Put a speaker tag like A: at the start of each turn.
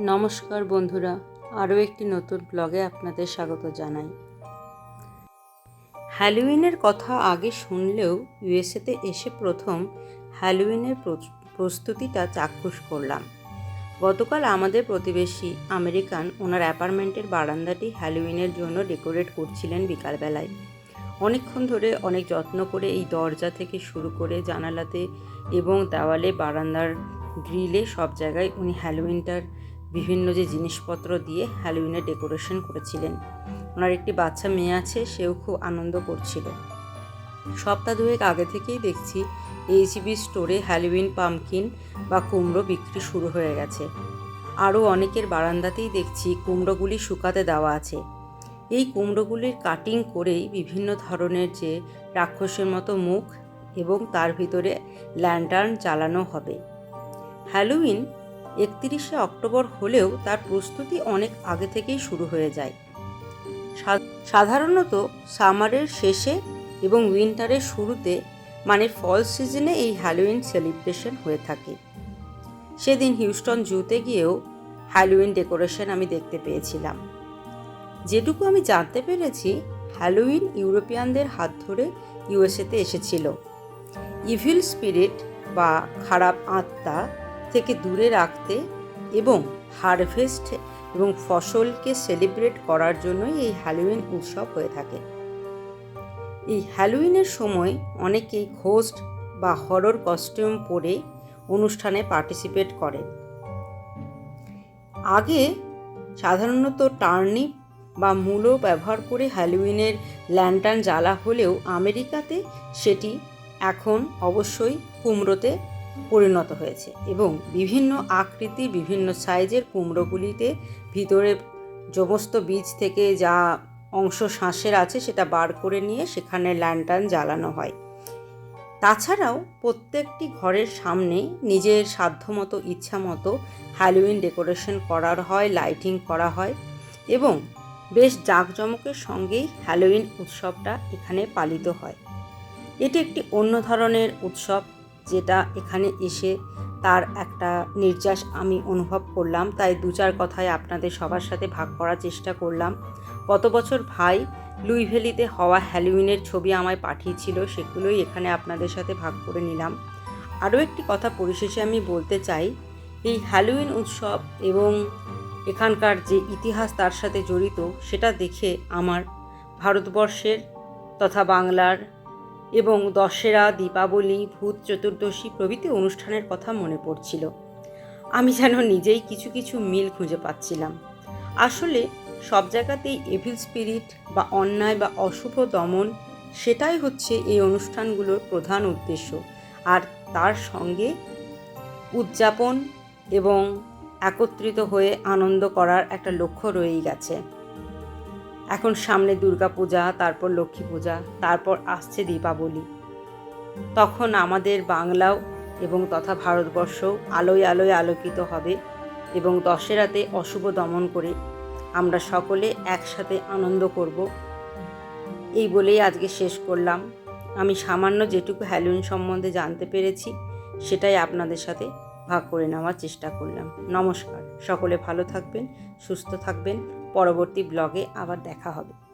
A: নমস্কার বন্ধুরা, আরও একটি নতুন ব্লগে আপনাদের স্বাগত জানাই। হ্যালোউইনের কথা আগে শুনলেও ইউএসএতে এসে প্রথম হ্যালোউইনের প্র- প্রস্তুতিটা চাক্ষুষ করলাম। গতকাল আমাদের প্রতিবেশী আমেরিকান ওনার অ্যাপার্টমেন্টের বারান্দাটি হ্যালোউইনের জন্য ডেকোরেট করছিলেন বিকালবেলায়। অনেকক্ষণ ধরে অনেক যত্ন করে এই দরজা থেকে শুরু করে জানালাতে এবং দেওয়ালে বারান্দার গ্রিলে সব জায়গায় উনি হ্যালোউইনটার বিভিন্ন যে জিনিসপত্র দিয়ে হ্যালোউইনের ডেকোরেশন করেছিলেন। ওনার একটি বাচ্চা মেয়ে আছে, সেও খুব আনন্দ করছিল। সপ্তাহ দুয়েক আগে থেকেই দেখছি এইচবি স্টোরে হ্যালোউইন পামকিন বা কুমড়ো বিক্রি শুরু হয়ে গেছে। আরও অনেকের বারান্দাতেই দেখছি কুমড়োগুলি শুকাতে দেওয়া আছে। এই কুমড়োগুলির কাটিং করেই বিভিন্ন ধরনের যে রাক্ষসের মতো মুখ এবং তার ভিতরে ল্যান্টার্ন জ্বালানো হবে। হ্যালোউইন একত্রিশে অক্টোবর হলেও তার প্রস্তুতি অনেক আগে থেকেই শুরু হয়ে যায়। সাধারণত সামারের শেষে এবং উইন্টারের শুরুতে মানে ফল সিজনে এই হ্যালোউইন সেলিব্রেশন হয়ে থাকে। সেদিন হিউস্টন জুতে গিয়েও হ্যালোউইন ডেকোরেশন আমি দেখতে পেয়েছিলাম। যেটুকু আমি জানতে পেরেছি, হ্যালোউইন ইউরোপিয়ানদের হাত ধরে ইউএসএতে এসেছিল। ইভিল স্পিরিট বা খারাপ আত্মা থেকে দূরে রাখতে এবং হারভেস্ট এবং ফসলকে সেলিব্রেট করার জন্যই এই হ্যালোউইন উৎসব হয়ে থাকে। এই হ্যালোউইনের সময় অনেকেই ঘোস্ট বা হরর কস্টিউম পরে অনুষ্ঠানে পার্টিসিপেট করেন আগে সাধারণত টার্নিপ বা মূলো ব্যবহার করে হ্যালোউইনের ল্যান্টার্ন জ্বালা হলেও আমেরিকাতে সেটি এখন অবশ্যই কুমড়োতে পরিণত হয়েছে এবং বিভিন্ন আকৃতি, বিভিন্ন সাইজের কুমড়োগুলিতে ভিতরে সমস্ত বীজ থেকে যা অংশ শ্বাসের আছে সেটা বার করে নিয়ে সেখানে ল্যান্টার্ন জ্বালানো হয়। তাছাড়াও প্রত্যেকটি ঘরের সামনে নিজের সাধ্যমতো ইচ্ছা মতো হ্যালোউইন ডেকোরেশন করার হয় লাইটিং করা হয় এবং বেশ জাঁকজমকের সঙ্গেই হ্যালোউইন উৎসবটা এখানে পালিত হয়। এটি একটি অন্য ধরনের উৎসব। যেটা এখানে এসে তার একটা নির্যাস আমি অনুভব করলাম। তাই দু চার কথায় আপনাদের সবার সাথে ভাগ করার চেষ্টা করলাম। গত বছর ভাই লুইভ্যালিতে হওয়া হ্যালোউইনের ছবি আমায় পাঠিয়েছিল, সেগুলোই এখানে আপনাদের সাথে ভাগ করে নিলাম। আরও একটি কথা পরিশেষে আমি বলতে চাই, এই হ্যালোউইন উৎসব এবং এখানকার যে ইতিহাস তার সাথে জড়িত, সেটা দেখে আমার ভারতবর্ষের তথা বাংলার এবং দশেরা, দীপাবলি, ভূত চতুর্দশী প্রভৃতি অনুষ্ঠানের কথা মনে পড়ছিল। আমি যেন নিজেই কিছু কিছু মিল খুঁজে পাচ্ছিলাম। আসলে সব জায়গাতেই এভিল স্পিরিট বা অন্যায় বা অশুভ দমন, সেটাই হচ্ছে এই অনুষ্ঠানগুলোর প্রধান উদ্দেশ্য। আর তার সঙ্গে উদযাপন এবং একত্রিত হয়ে আনন্দ করার একটা লক্ষ্য রয়েই গেছে। এখন সামনে দুর্গা পূজা, তারপর লক্ষ্মী পূজা, তারপর আসছে দীপাবলি। তখন আমাদের বাংলাও এবং তথা ভারতবর্ষও আলোয় আলোয় আলোকিত হবে এবং দশেরাতে অশুভ দমন করে আমরা সকলে একসাথে আনন্দ করব। এই বলেই আজকে শেষ করলাম। আমি সামান্য যেটুকু হ্যালোইন সম্বন্ধে জানতে পেরেছি, সেটাই আপনাদের সাথে ভাগ করে নেওয়ার চেষ্টা করলাম। নমস্কার। সকলে ভালো থাকবেন, সুস্থ থাকবেন। পরবর্তী ব্লগে আবার দেখা হবে।